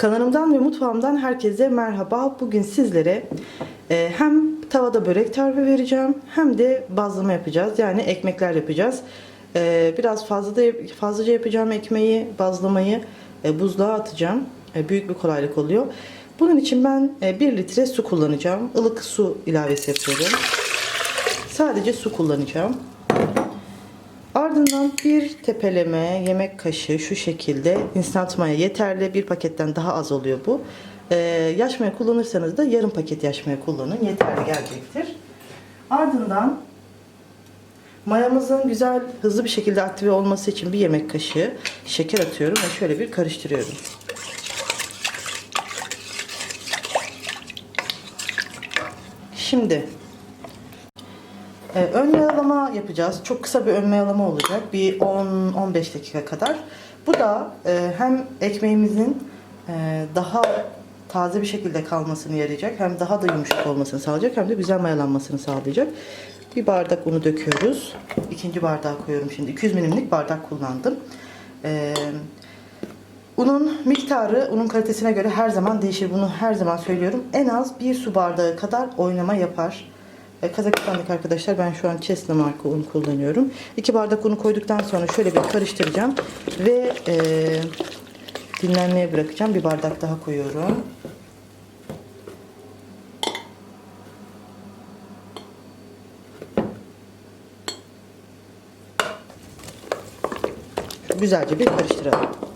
Kanalımdan ve mutfağımdan herkese merhaba. Bugün sizlere e, hem tavada börek tarifi vereceğim hem de bazlama yapacağız. Yani ekmekler yapacağız. E, biraz fazla da fazlaca yapacağım ekmeği, bazlamayı e, buzluğa atacağım. Büyük bir kolaylık oluyor. Bunun için ben 1 litre su kullanacağım. Ilık su ilavesi yapıyorum. Sadece su kullanacağım. Ardından bir tepeleme yemek kaşığı şu şekilde instant maya yeterli. Bir paketten daha az oluyor bu. Ee, yaş maya kullanırsanız da yarım paket yaş maya kullanın. Yeterli gelecektir. Ardından mayamızın güzel hızlı bir şekilde aktive olması için bir yemek kaşığı şeker atıyorum ve şöyle bir karıştırıyorum. Şimdi ee, ön mayalama yapacağız. Çok kısa bir ön mayalama olacak. Bir 10-15 dakika kadar. Bu da e, hem ekmeğimizin e, daha taze bir şekilde kalmasını yarayacak. Hem daha da yumuşak olmasını sağlayacak. Hem de güzel mayalanmasını sağlayacak. Bir bardak unu döküyoruz. İkinci bardağı koyuyorum şimdi. 200 milimlik bardak kullandım. Ee, unun miktarı unun kalitesine göre her zaman değişir. Bunu her zaman söylüyorum. En az bir su bardağı kadar oynama yapar. E, Kazakistan'daki arkadaşlar ben şu an Cessna marka un kullanıyorum. 2 bardak unu koyduktan sonra şöyle bir karıştıracağım. Ve e, dinlenmeye bırakacağım. Bir bardak daha koyuyorum. Güzelce bir karıştıralım.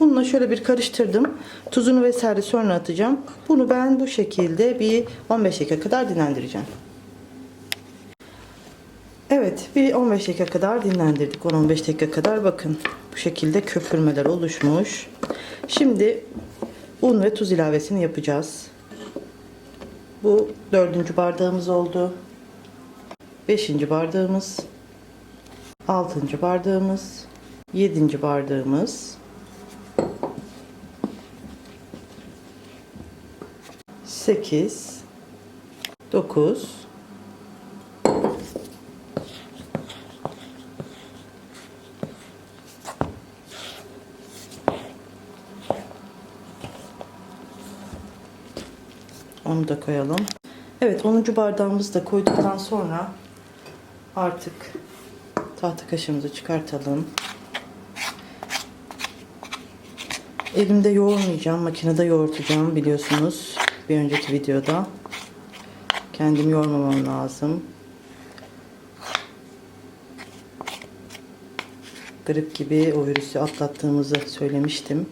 Bununla şöyle bir karıştırdım. Tuzunu vesaire sonra atacağım. Bunu ben bu şekilde bir 15 dakika kadar dinlendireceğim. Evet bir 15 dakika kadar dinlendirdik. 10-15 dakika kadar bakın bu şekilde köpürmeler oluşmuş. Şimdi un ve tuz ilavesini yapacağız. Bu dördüncü bardağımız oldu. Beşinci bardağımız. Altıncı bardağımız. Yedinci bardağımız. 8 9 Onu da koyalım. Evet 10. bardağımızı da koyduktan sonra artık tahta kaşığımızı çıkartalım. Elimde yoğurmayacağım, makinede yoğurtacağım biliyorsunuz bir önceki videoda. Kendim yormamam lazım. Grip gibi o virüsü atlattığımızı söylemiştim.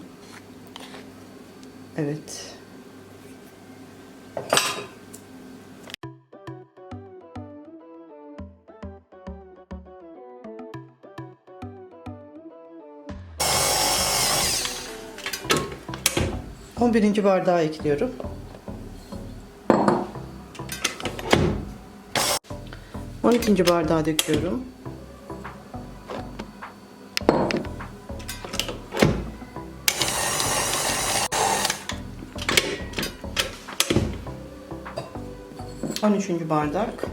Evet. On birinci bardağı ekliyorum. 12. bardağı döküyorum. On üçüncü bardak.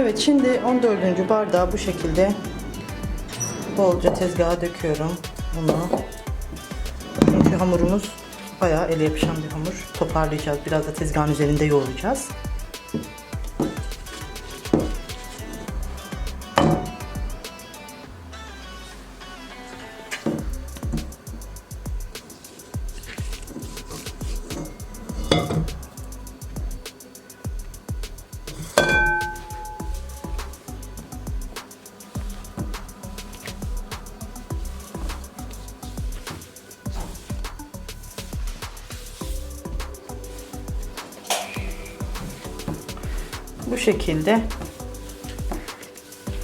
Evet şimdi 14. bardağı bu şekilde bolca tezgaha döküyorum bunu. Çünkü hamurumuz bayağı ele yapışan bir hamur. Toparlayacağız. Biraz da tezgahın üzerinde yoğuracağız. Bu şekilde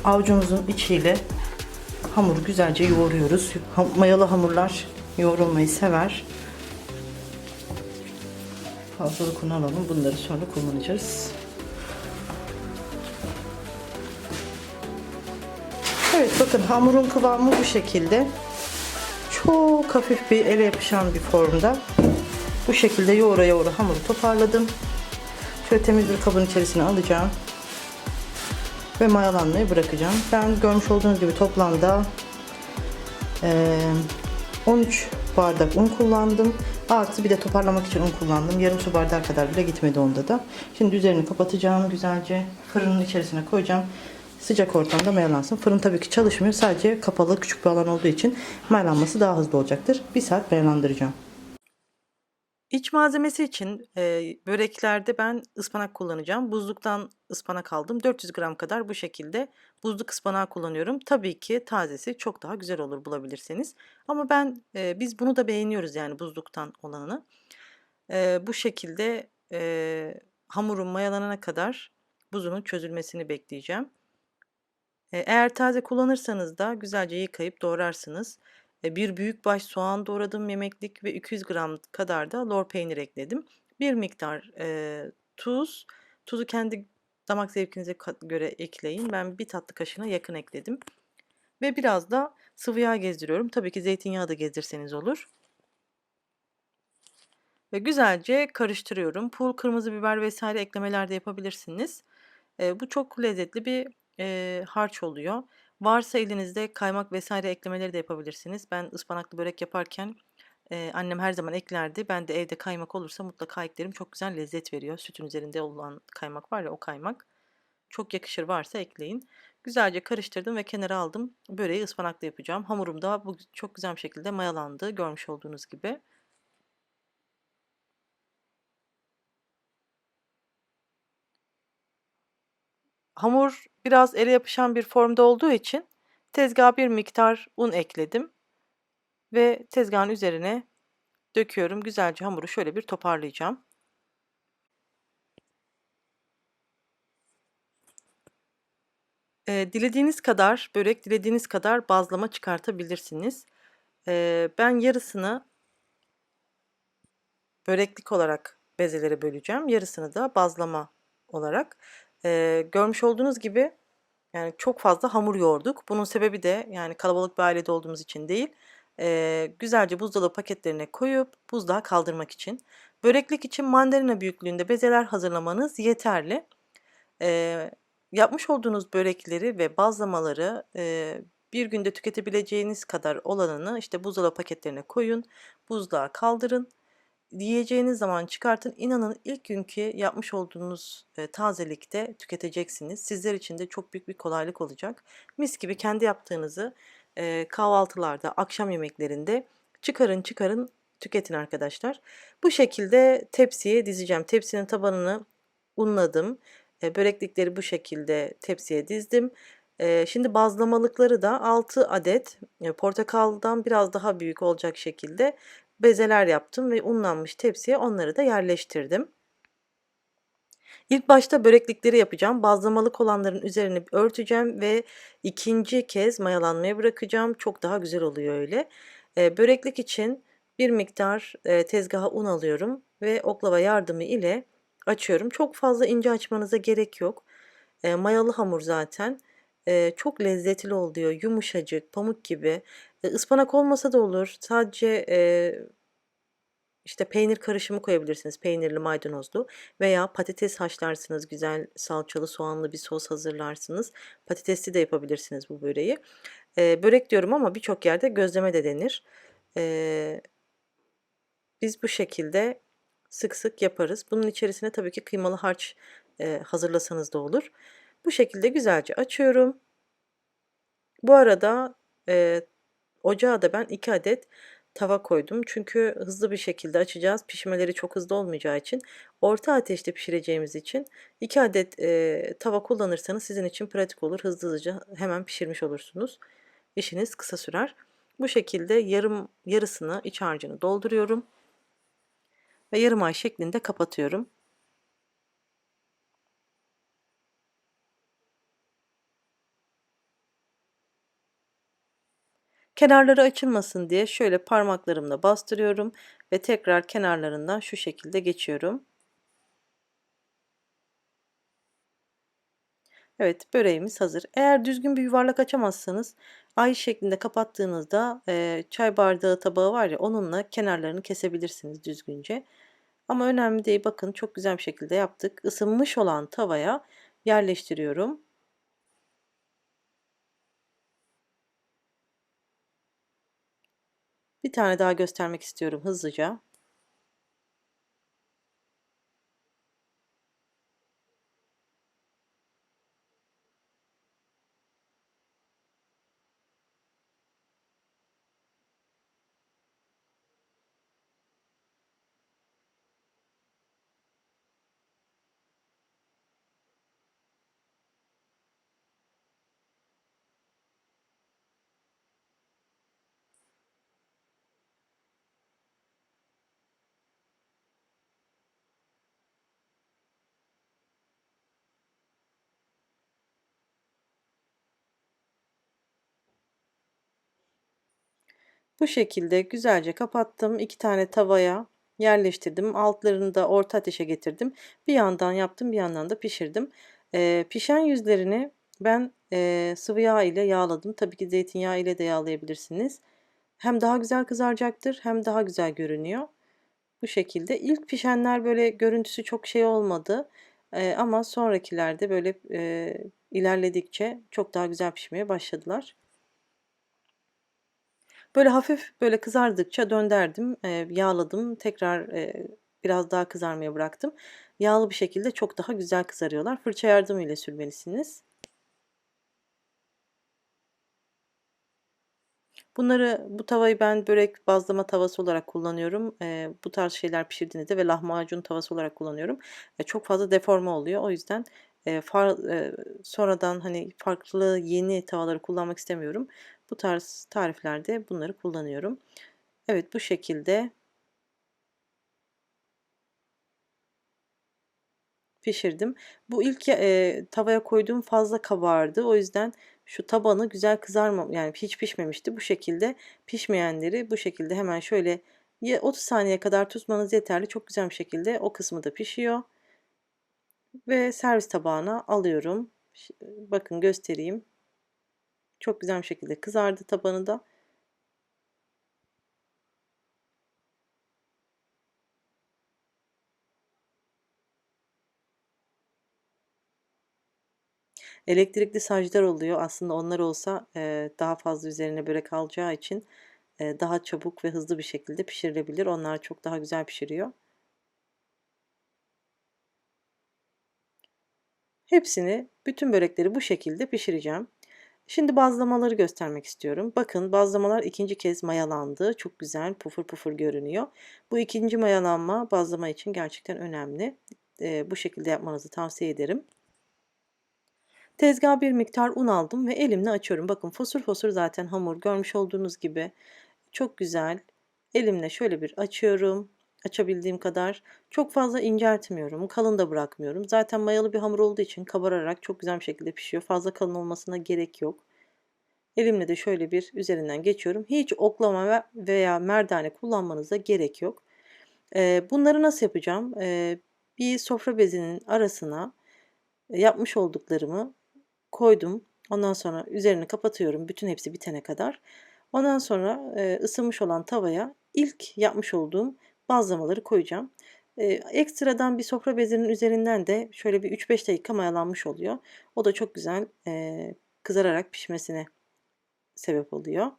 avucumuzun içiyle hamuru güzelce yoğuruyoruz. Mayalı hamurlar yoğrulmayı sever. Fazlalık un alalım. Bunları sonra kullanacağız. Evet bakın hamurun kıvamı bu şekilde. Çok hafif bir ele yapışan bir formda. Bu şekilde yoğura yoğura hamuru toparladım. Şöyle temiz bir kabın içerisine alacağım. Ve mayalanmayı bırakacağım. Ben görmüş olduğunuz gibi toplamda eee, 13 bardak un kullandım. Artı bir de toparlamak için un kullandım. Yarım su bardağı kadar bile gitmedi onda da. Şimdi üzerini kapatacağım güzelce. Fırının içerisine koyacağım. Sıcak ortamda mayalansın. Fırın tabii ki çalışmıyor. Sadece kapalı küçük bir alan olduğu için mayalanması daha hızlı olacaktır. Bir saat mayalandıracağım. İç malzemesi için e, böreklerde ben ıspanak kullanacağım. Buzluktan ıspanak aldım. 400 gram kadar bu şekilde buzluk ıspanağı kullanıyorum. Tabii ki tazesi çok daha güzel olur bulabilirseniz. Ama ben e, biz bunu da beğeniyoruz yani buzluktan olanını. E, bu şekilde e, hamurun mayalanana kadar buzunun çözülmesini bekleyeceğim. E, Eğer taze kullanırsanız da güzelce yıkayıp doğrarsınız. Bir büyük baş soğan doğradım yemeklik ve 200 gram kadar da lor peynir ekledim. Bir miktar e, tuz. Tuzu kendi damak zevkinize göre ekleyin. Ben bir tatlı kaşığına yakın ekledim. Ve biraz da sıvı yağ gezdiriyorum. Tabii ki zeytinyağı da gezdirseniz olur. Ve güzelce karıştırıyorum. Pul, kırmızı biber vesaire eklemeler de yapabilirsiniz. E, bu çok lezzetli bir e, harç oluyor. Varsa elinizde kaymak vesaire eklemeleri de yapabilirsiniz. Ben ıspanaklı börek yaparken e, annem her zaman eklerdi. Ben de evde kaymak olursa mutlaka eklerim. Çok güzel lezzet veriyor. Sütün üzerinde olan kaymak var ya o kaymak. Çok yakışır varsa ekleyin. Güzelce karıştırdım ve kenara aldım. Böreği ıspanaklı yapacağım. Hamurum da bu çok güzel bir şekilde mayalandı. Görmüş olduğunuz gibi. Hamur biraz ele yapışan bir formda olduğu için tezgaha bir miktar un ekledim ve tezgahın üzerine döküyorum. Güzelce hamuru şöyle bir toparlayacağım. Ee, dilediğiniz kadar börek, dilediğiniz kadar bazlama çıkartabilirsiniz. Ee, ben yarısını böreklik olarak bezelere böleceğim. Yarısını da bazlama olarak. Ee, görmüş olduğunuz gibi yani çok fazla hamur yoğurduk. Bunun sebebi de yani kalabalık bir ailede olduğumuz için değil. Ee, güzelce buzdolabı paketlerine koyup buzluğa kaldırmak için. Böreklik için mandalina büyüklüğünde bezeler hazırlamanız yeterli. Ee, yapmış olduğunuz börekleri ve bazlamaları e, bir günde tüketebileceğiniz kadar olanını işte buzdolabı paketlerine koyun. Buzluğa kaldırın yiyeceğiniz zaman çıkartın. İnanın ilk günkü yapmış olduğunuz e, tazelikte tüketeceksiniz. Sizler için de çok büyük bir kolaylık olacak. Mis gibi kendi yaptığınızı e, kahvaltılarda, akşam yemeklerinde çıkarın çıkarın tüketin arkadaşlar. Bu şekilde tepsiye dizeceğim. Tepsinin tabanını unladım. E, böreklikleri bu şekilde tepsiye dizdim. E, şimdi bazlamalıkları da 6 adet e, portakaldan biraz daha büyük olacak şekilde bezeler yaptım ve unlanmış tepsiye onları da yerleştirdim. İlk başta böreklikleri yapacağım. Bazlamalık olanların üzerini örteceğim ve ikinci kez mayalanmaya bırakacağım. Çok daha güzel oluyor öyle. E, böreklik için bir miktar e, tezgaha un alıyorum ve oklava yardımı ile açıyorum. Çok fazla ince açmanıza gerek yok. E, mayalı hamur zaten. E, çok lezzetli oluyor. Yumuşacık, pamuk gibi. E, ıspanak olmasa da olur. Sadece e, işte peynir karışımı koyabilirsiniz. Peynirli maydanozlu veya patates haşlarsınız. Güzel salçalı soğanlı bir sos hazırlarsınız. Patatesli de yapabilirsiniz bu böreği. E, börek diyorum ama birçok yerde gözleme de denir. E, biz bu şekilde sık sık yaparız. Bunun içerisine tabii ki kıymalı harç e, hazırlasanız da olur. Bu şekilde güzelce açıyorum. Bu arada e, ocağa da ben 2 adet tava koydum. Çünkü hızlı bir şekilde açacağız. Pişmeleri çok hızlı olmayacağı için orta ateşte pişireceğimiz için 2 adet e, tava kullanırsanız sizin için pratik olur. Hızlıca hemen pişirmiş olursunuz. İşiniz kısa sürer. Bu şekilde yarım yarısını iç harcını dolduruyorum ve yarım ay şeklinde kapatıyorum. Kenarları açılmasın diye şöyle parmaklarımla bastırıyorum ve tekrar kenarlarından şu şekilde geçiyorum. Evet, böreğimiz hazır. Eğer düzgün bir yuvarlak açamazsanız ay şeklinde kapattığınızda e, çay bardağı tabağı var ya onunla kenarlarını kesebilirsiniz düzgünce. Ama önemli değil. Bakın çok güzel bir şekilde yaptık. Isınmış olan tavaya yerleştiriyorum. Bir tane daha göstermek istiyorum hızlıca. Bu şekilde güzelce kapattım. İki tane tavaya yerleştirdim. Altlarını da orta ateşe getirdim. Bir yandan yaptım, bir yandan da pişirdim. Ee, pişen yüzlerini ben e, sıvı yağ ile yağladım. Tabii ki zeytinyağı ile de yağlayabilirsiniz. Hem daha güzel kızaracaktır, hem daha güzel görünüyor. Bu şekilde. İlk pişenler böyle görüntüsü çok şey olmadı. Ee, ama sonrakilerde böyle e, ilerledikçe çok daha güzel pişmeye başladılar. Böyle hafif böyle kızardıkça dönderdim, eee, yağladım. Tekrar, eee, biraz daha kızarmaya bıraktım. Yağlı bir şekilde çok daha güzel kızarıyorlar. Fırça yardımıyla sürmelisiniz. Bunları bu tavayı ben börek bazlama tavası olarak kullanıyorum. Eee, bu tarz şeyler pişirdiğinizde ve lahmacun tavası olarak kullanıyorum. Eee, çok fazla deforme oluyor. O yüzden, eee, far eee, sonradan, hani, farklı yeni tavaları kullanmak istemiyorum. Bu tarz tariflerde bunları kullanıyorum. Evet, bu şekilde pişirdim. Bu ilk eee, tavaya koyduğum fazla kabardı. O yüzden şu tabanı güzel kızarma yani hiç pişmemişti. Bu şekilde pişmeyenleri bu şekilde hemen şöyle ya 30 saniye kadar tutmanız yeterli. Çok güzel bir şekilde o kısmı da pişiyor. Ve servis tabağına alıyorum. Bakın göstereyim. Çok güzel bir şekilde kızardı tabanı da. Elektrikli saclar oluyor. Aslında onlar olsa, eee, daha fazla üzerine börek alacağı için, eee, daha çabuk ve hızlı bir şekilde pişirilebilir. Onlar çok daha güzel pişiriyor. Hepsini, bütün börekleri bu şekilde pişireceğim. Şimdi bazlamaları göstermek istiyorum. Bakın bazlamalar ikinci kez mayalandı. Çok güzel pufur pufur görünüyor. Bu ikinci mayalanma bazlama için gerçekten önemli. Eee, bu şekilde yapmanızı tavsiye ederim. Tezgaha bir miktar un aldım ve elimle açıyorum. Bakın fosur fosur zaten hamur görmüş olduğunuz gibi. Çok güzel. Elimle şöyle bir açıyorum. Açabildiğim kadar. Çok fazla inceltmiyorum. Kalın da bırakmıyorum. Zaten mayalı bir hamur olduğu için kabararak çok güzel bir şekilde pişiyor. Fazla kalın olmasına gerek yok. Elimle de şöyle bir üzerinden geçiyorum. Hiç oklama veya merdane kullanmanıza gerek yok. Bunları nasıl yapacağım? Bir sofra bezinin arasına yapmış olduklarımı koydum. Ondan sonra üzerini kapatıyorum bütün hepsi bitene kadar. Ondan sonra ısınmış olan tavaya ilk yapmış olduğum bazlamaları koyacağım. ekstradan bir sofra bezinin üzerinden de şöyle bir 3-5 dakika mayalanmış oluyor. O da çok güzel kızararak pişmesine sebep oluyor.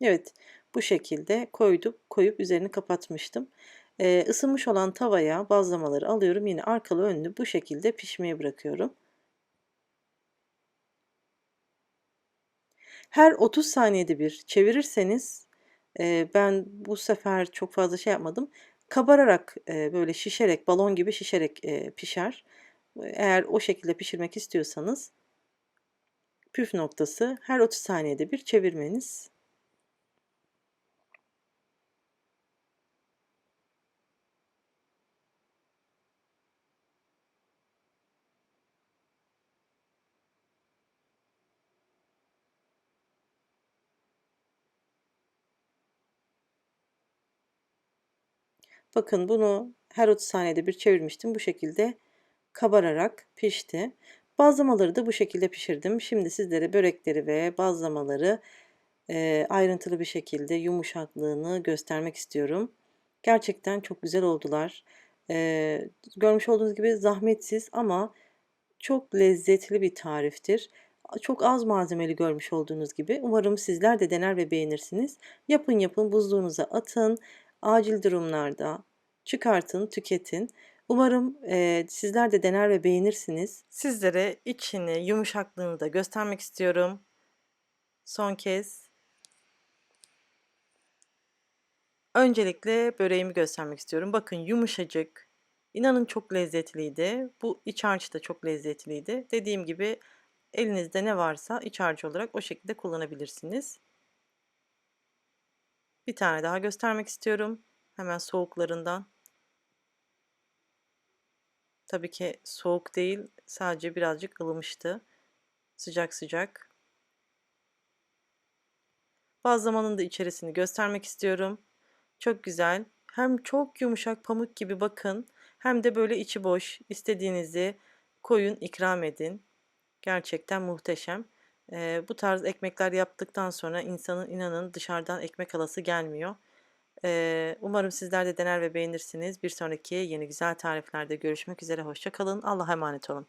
Evet bu şekilde koyduk koyup üzerini kapatmıştım. Ee, ısınmış olan tavaya bazlamaları alıyorum. Yine arkalı önlü bu şekilde pişmeye bırakıyorum. Her 30 saniyede bir çevirirseniz e, ben bu sefer çok fazla şey yapmadım. Kabararak e, böyle şişerek balon gibi şişerek e, pişer. Eğer o şekilde pişirmek istiyorsanız püf noktası her 30 saniyede bir çevirmeniz. Bakın bunu her 30 saniyede bir çevirmiştim. Bu şekilde kabararak pişti. Bazlamaları da bu şekilde pişirdim. Şimdi sizlere börekleri ve bazlamaları e, ayrıntılı bir şekilde yumuşaklığını göstermek istiyorum. Gerçekten çok güzel oldular. E, görmüş olduğunuz gibi zahmetsiz ama çok lezzetli bir tariftir. Çok az malzemeli görmüş olduğunuz gibi. Umarım sizler de dener ve beğenirsiniz. Yapın yapın buzluğunuza atın. Acil durumlarda çıkartın, tüketin. Umarım e, sizler de dener ve beğenirsiniz. Sizlere içini, yumuşaklığını da göstermek istiyorum. Son kez. Öncelikle böreğimi göstermek istiyorum. Bakın yumuşacık. İnanın çok lezzetliydi. Bu iç harç da çok lezzetliydi. Dediğim gibi elinizde ne varsa iç harcı olarak o şekilde kullanabilirsiniz. Bir tane daha göstermek istiyorum. Hemen soğuklarından. Tabii ki soğuk değil, sadece birazcık ılımıştı. Sıcak sıcak. Bazlamanın da içerisini göstermek istiyorum. Çok güzel. Hem çok yumuşak pamuk gibi bakın. Hem de böyle içi boş. İstediğinizi koyun, ikram edin. Gerçekten muhteşem. Ee, bu tarz ekmekler yaptıktan sonra insanın inanın dışarıdan ekmek alası gelmiyor. Ee, umarım sizler de dener ve beğenirsiniz. Bir sonraki yeni güzel tariflerde görüşmek üzere. Hoşçakalın. Allah'a emanet olun.